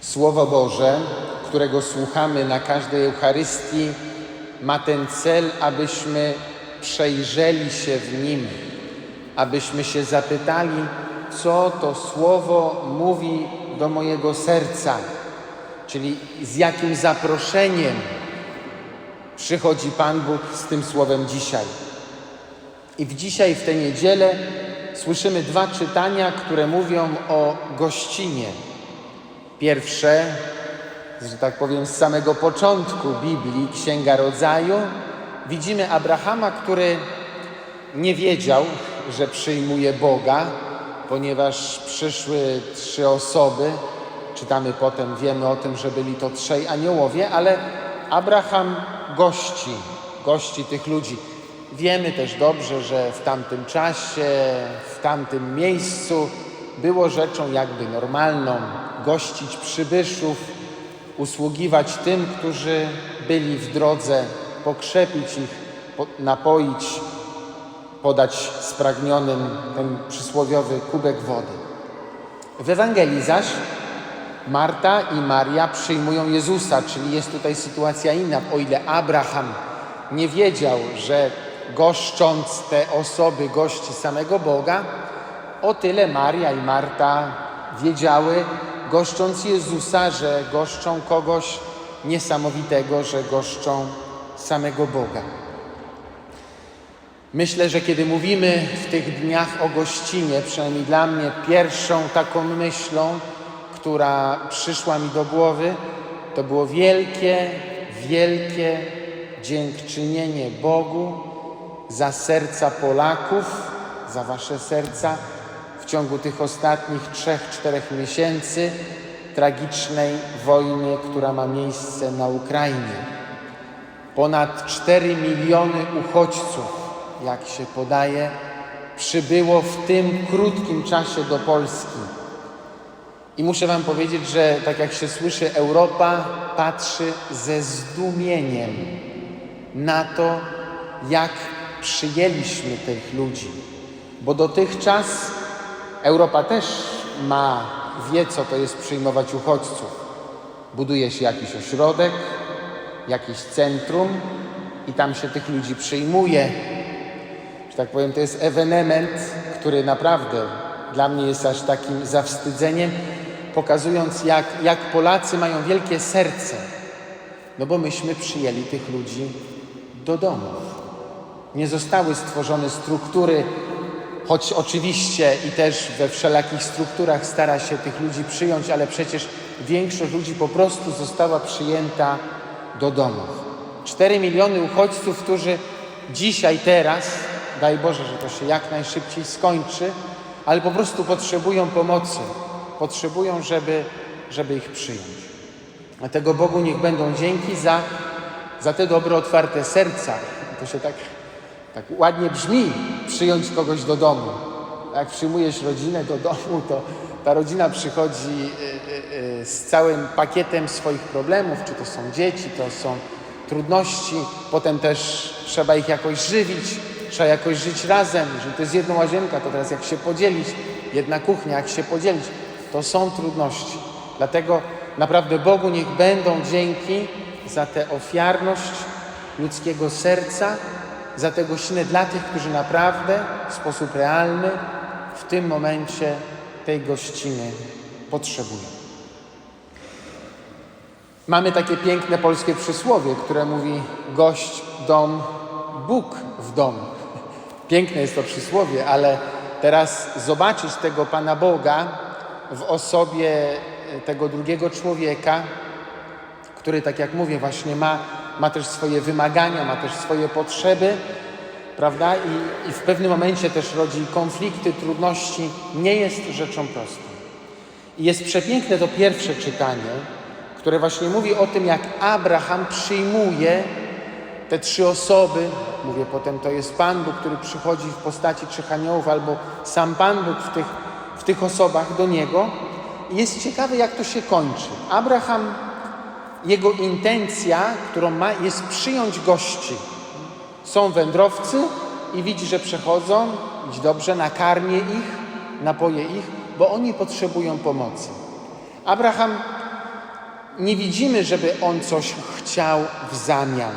Słowo Boże, którego słuchamy na każdej Eucharystii, ma ten cel, abyśmy przejrzeli się w nim, abyśmy się zapytali, co to Słowo mówi do mojego serca, czyli z jakim zaproszeniem przychodzi Pan Bóg z tym Słowem dzisiaj. I w dzisiaj, w tę niedzielę, słyszymy dwa czytania, które mówią o gościnie. Pierwsze, że tak powiem, z samego początku Biblii, Księga Rodzaju, widzimy Abrahama, który nie wiedział, że przyjmuje Boga, ponieważ przyszły trzy osoby. Czytamy potem, wiemy o tym, że byli to trzej aniołowie, ale Abraham gości, gości tych ludzi. Wiemy też dobrze, że w tamtym czasie, w tamtym miejscu było rzeczą jakby normalną gościć przybyszów, usługiwać tym, którzy byli w drodze, pokrzepić ich, po- napoić, podać spragnionym ten przysłowiowy kubek wody. W Ewangelii zaś Marta i Maria przyjmują Jezusa, czyli jest tutaj sytuacja inna. O ile Abraham nie wiedział, że goszcząc te osoby gości samego Boga, o tyle Maria i Marta wiedziały, goszcząc Jezusa, że goszczą kogoś niesamowitego, że goszczą samego Boga. Myślę, że kiedy mówimy w tych dniach o gościnie, przynajmniej dla mnie pierwszą taką myślą, która przyszła mi do głowy, to było wielkie, wielkie dziękczynienie Bogu za serca Polaków, za wasze serca ciągu tych ostatnich trzech, czterech miesięcy tragicznej wojny, która ma miejsce na Ukrainie. Ponad 4 miliony uchodźców, jak się podaje, przybyło w tym krótkim czasie do Polski. I muszę Wam powiedzieć, że tak jak się słyszy, Europa patrzy ze zdumieniem na to, jak przyjęliśmy tych ludzi. Bo dotychczas Europa też ma, wie co to jest przyjmować uchodźców. Buduje się jakiś ośrodek, jakieś centrum i tam się tych ludzi przyjmuje. Że tak powiem, to jest ewenement, który naprawdę dla mnie jest aż takim zawstydzeniem, pokazując jak, jak Polacy mają wielkie serce. No bo myśmy przyjęli tych ludzi do domów. Nie zostały stworzone struktury, choć oczywiście i też we wszelakich strukturach stara się tych ludzi przyjąć, ale przecież większość ludzi po prostu została przyjęta do domów. 4 miliony uchodźców, którzy dzisiaj, teraz, daj Boże, że to się jak najszybciej skończy, ale po prostu potrzebują pomocy, potrzebują, żeby, żeby ich przyjąć. Dlatego Bogu niech będą dzięki za, za te dobre, otwarte serca. To się tak, tak ładnie brzmi, przyjąć kogoś do domu. Jak przyjmujesz rodzinę do domu, to ta rodzina przychodzi y, y, y, z całym pakietem swoich problemów, czy to są dzieci, to są trudności, potem też trzeba ich jakoś żywić, trzeba jakoś żyć razem. Jeżeli to jest jedna łazienka, to teraz jak się podzielić, jedna kuchnia, jak się podzielić, to są trudności. Dlatego naprawdę Bogu niech będą dzięki za tę ofiarność ludzkiego serca, za te gościny dla tych, którzy naprawdę w sposób realny w tym momencie tej gościny potrzebują. Mamy takie piękne polskie przysłowie, które mówi gość dom, Bóg w domu. Piękne jest to przysłowie, ale teraz zobaczyć tego Pana Boga w osobie tego drugiego człowieka, który, tak jak mówię, właśnie ma, ma też swoje wymagania, ma też swoje potrzeby, prawda? I, I w pewnym momencie też rodzi konflikty, trudności, nie jest rzeczą prostą. I jest przepiękne to pierwsze czytanie, które właśnie mówi o tym, jak Abraham przyjmuje te trzy osoby. Mówię potem, to jest Pan Bóg, który przychodzi w postaci trzech aniołów, albo sam Pan Bóg w tych, w tych osobach do niego. I jest ciekawe, jak to się kończy. Abraham, jego intencja, którą ma, jest przyjąć gości. Są wędrowcy i widzi, że przechodzą, widzi dobrze, nakarmię ich, napoję ich, bo oni potrzebują pomocy. Abraham nie widzimy, żeby on coś chciał w zamian.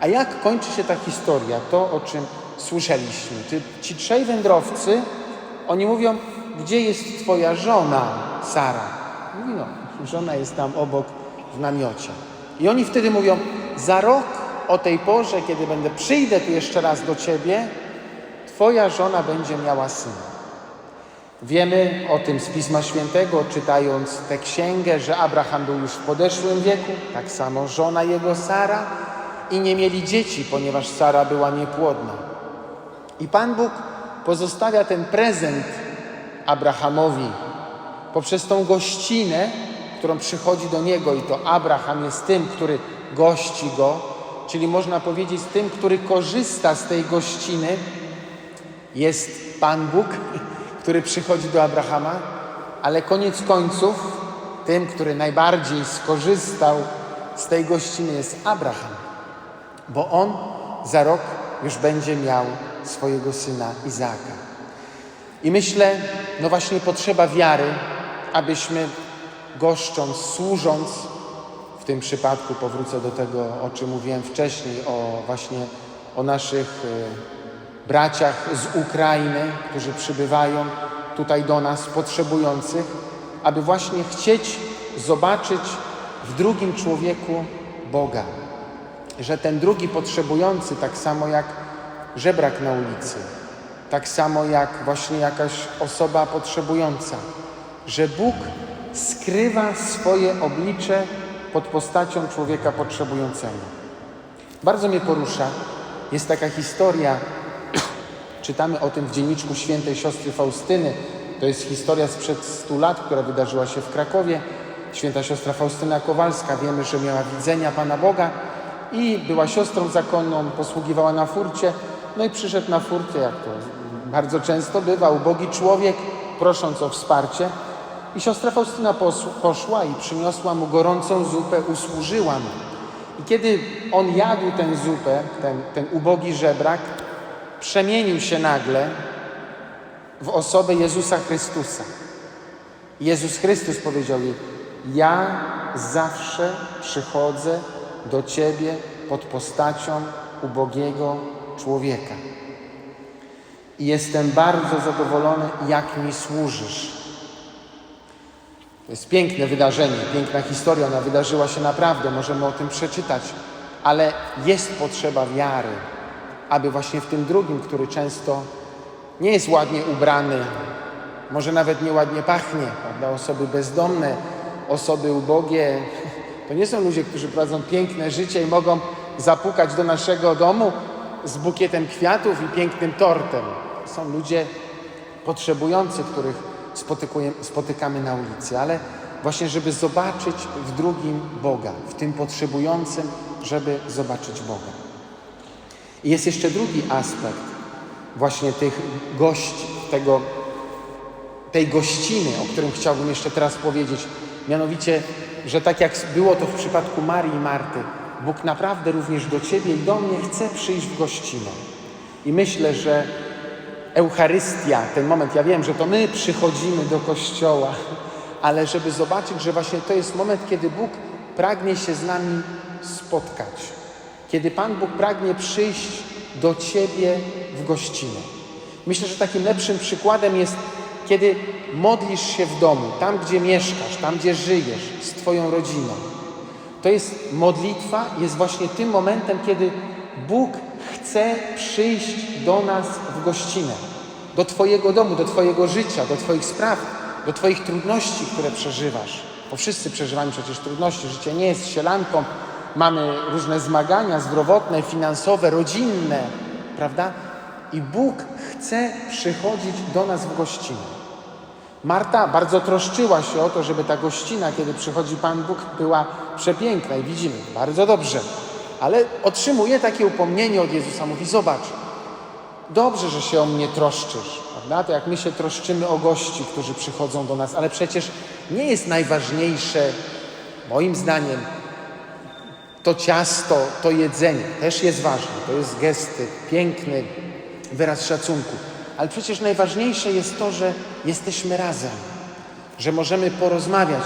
A jak kończy się ta historia? To, o czym słyszeliśmy. Ci, ci trzej wędrowcy, oni mówią, gdzie jest twoja żona, Sara? Mówi, no, żona jest tam obok w namiocie. I oni wtedy mówią, za rok o tej porze, kiedy będę przyjdę tu jeszcze raz do ciebie, twoja żona będzie miała syna. Wiemy o tym z Pisma Świętego, czytając tę księgę, że Abraham był już w podeszłym wieku, tak samo żona jego Sara i nie mieli dzieci, ponieważ Sara była niepłodna. I Pan Bóg pozostawia ten prezent Abrahamowi poprzez tą gościnę, którą przychodzi do niego, i to Abraham jest tym, który gości go, czyli można powiedzieć tym, który korzysta z tej gościny, jest Pan Bóg, który przychodzi do Abrahama, ale koniec końców tym, który najbardziej skorzystał z tej gościny jest Abraham, bo on za rok już będzie miał swojego syna Izaaka. I myślę, no właśnie potrzeba wiary, abyśmy goszcząc, służąc, w tym przypadku powrócę do tego, o czym mówiłem wcześniej, o właśnie o naszych y, braciach z Ukrainy, którzy przybywają tutaj do nas, potrzebujących, aby właśnie chcieć zobaczyć w drugim człowieku Boga. Że ten drugi potrzebujący, tak samo jak żebrak na ulicy, tak samo jak właśnie jakaś osoba potrzebująca, że Bóg skrywa swoje oblicze pod postacią człowieka potrzebującego. Bardzo mnie porusza. Jest taka historia, czytamy o tym w dzienniczku świętej siostry Faustyny. To jest historia sprzed 100 lat, która wydarzyła się w Krakowie. Święta siostra Faustyna Kowalska, wiemy, że miała widzenia Pana Boga i była siostrą zakonną, posługiwała na furcie. No i przyszedł na furtę, jak to bardzo często bywa, ubogi człowiek, prosząc o wsparcie. I siostra Faustyna poszła i przyniosła mu gorącą zupę, usłużyła mu. I kiedy on jadł tę zupę, ten, ten ubogi żebrak, przemienił się nagle w osobę Jezusa Chrystusa. Jezus Chrystus powiedział Ja zawsze przychodzę do Ciebie pod postacią ubogiego człowieka. I jestem bardzo zadowolony, jak mi służysz. To jest piękne wydarzenie, piękna historia, ona wydarzyła się naprawdę, możemy o tym przeczytać, ale jest potrzeba wiary, aby właśnie w tym drugim, który często nie jest ładnie ubrany, może nawet nieładnie pachnie, prawda? Osoby bezdomne, osoby ubogie, to nie są ludzie, którzy prowadzą piękne życie i mogą zapukać do naszego domu z bukietem kwiatów i pięknym tortem. To są ludzie potrzebujący, których spotykamy na ulicy, ale właśnie, żeby zobaczyć w drugim Boga, w tym potrzebującym, żeby zobaczyć Boga. I jest jeszcze drugi aspekt właśnie tych gości, tego, tej gościny, o którym chciałbym jeszcze teraz powiedzieć. Mianowicie, że tak jak było to w przypadku Marii i Marty, Bóg naprawdę również do Ciebie i do mnie chce przyjść w gościnę. I myślę, że Eucharystia, ten moment, ja wiem, że to my przychodzimy do kościoła, ale żeby zobaczyć, że właśnie to jest moment, kiedy Bóg pragnie się z nami spotkać. Kiedy Pan Bóg pragnie przyjść do Ciebie w gościnę. Myślę, że takim lepszym przykładem jest, kiedy modlisz się w domu, tam gdzie mieszkasz, tam gdzie żyjesz, z Twoją rodziną. To jest modlitwa, jest właśnie tym momentem, kiedy Bóg chce przyjść do nas w gościnę, do Twojego domu, do Twojego życia, do Twoich spraw, do Twoich trudności, które przeżywasz. Bo wszyscy przeżywamy przecież trudności. Życie nie jest sielanką. Mamy różne zmagania zdrowotne, finansowe, rodzinne, prawda? I Bóg chce przychodzić do nas w gościnę. Marta bardzo troszczyła się o to, żeby ta gościna, kiedy przychodzi Pan Bóg, była przepiękna i widzimy, bardzo dobrze. Ale otrzymuje takie upomnienie od Jezusa. Mówi, zobacz, dobrze, że się o mnie troszczysz, prawda? To jak my się troszczymy o gości, którzy przychodzą do nas, ale przecież nie jest najważniejsze, moim zdaniem, to ciasto, to jedzenie. Też jest ważne, to jest gesty, piękny wyraz szacunku. Ale przecież najważniejsze jest to, że jesteśmy razem, że możemy porozmawiać.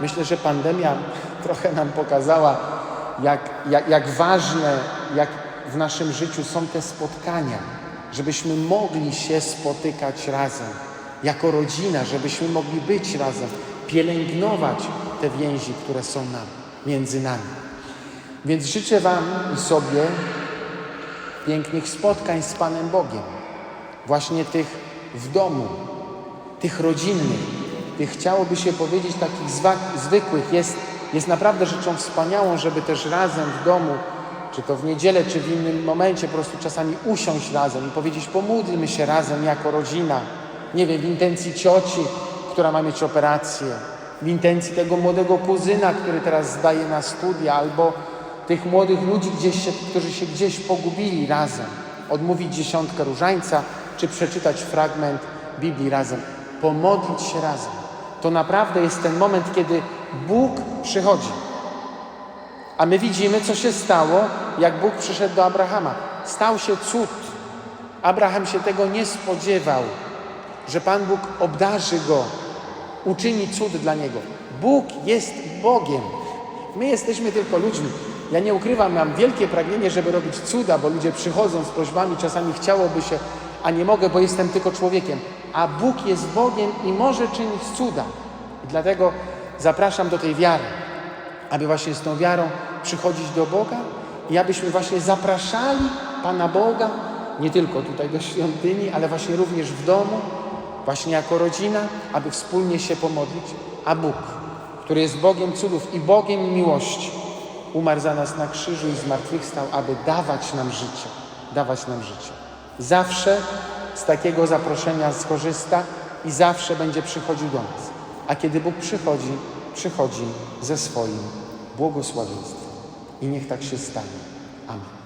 Myślę, że pandemia trochę nam pokazała, jak, jak, jak ważne, jak w naszym życiu są te spotkania, żebyśmy mogli się spotykać razem, jako rodzina, żebyśmy mogli być razem, pielęgnować te więzi, które są nam, między nami. Więc życzę Wam i sobie pięknych spotkań z Panem Bogiem, właśnie tych w domu, tych rodzinnych, tych chciałoby się powiedzieć takich zwykłych. Jest, jest naprawdę rzeczą wspaniałą, żeby też razem w domu, czy to w niedzielę, czy w innym momencie, po prostu czasami usiąść razem i powiedzieć, pomódlmy się razem jako rodzina. Nie wiem, w intencji cioci, która ma mieć operację, w intencji tego młodego kuzyna, który teraz zdaje na studia, albo tych młodych ludzi, gdzieś się, którzy się gdzieś pogubili razem. Odmówić dziesiątkę różańca, czy przeczytać fragment Biblii razem. Pomodlić się razem. To naprawdę jest ten moment, kiedy Bóg przychodzi. A my widzimy, co się stało, jak Bóg przyszedł do Abrahama. Stał się cud. Abraham się tego nie spodziewał, że Pan Bóg obdarzy go, uczyni cud dla niego. Bóg jest Bogiem. My jesteśmy tylko ludźmi. Ja nie ukrywam, mam wielkie pragnienie, żeby robić cuda, bo ludzie przychodzą z prośbami, czasami chciałoby się, a nie mogę, bo jestem tylko człowiekiem. A Bóg jest Bogiem i może czynić cuda. I dlatego zapraszam do tej wiary, aby właśnie z tą wiarą przychodzić do Boga i abyśmy właśnie zapraszali Pana Boga, nie tylko tutaj do świątyni, ale właśnie również w domu, właśnie jako rodzina, aby wspólnie się pomodlić, a Bóg, który jest Bogiem cudów i Bogiem miłości, umarł za nas na krzyżu i zmartwychwstał, aby dawać nam życie, dawać nam życie. Zawsze z takiego zaproszenia skorzysta i zawsze będzie przychodził do nas. A kiedy Bóg przychodzi, przychodzi ze swoim błogosławieństwem. I niech tak się stanie. Amen.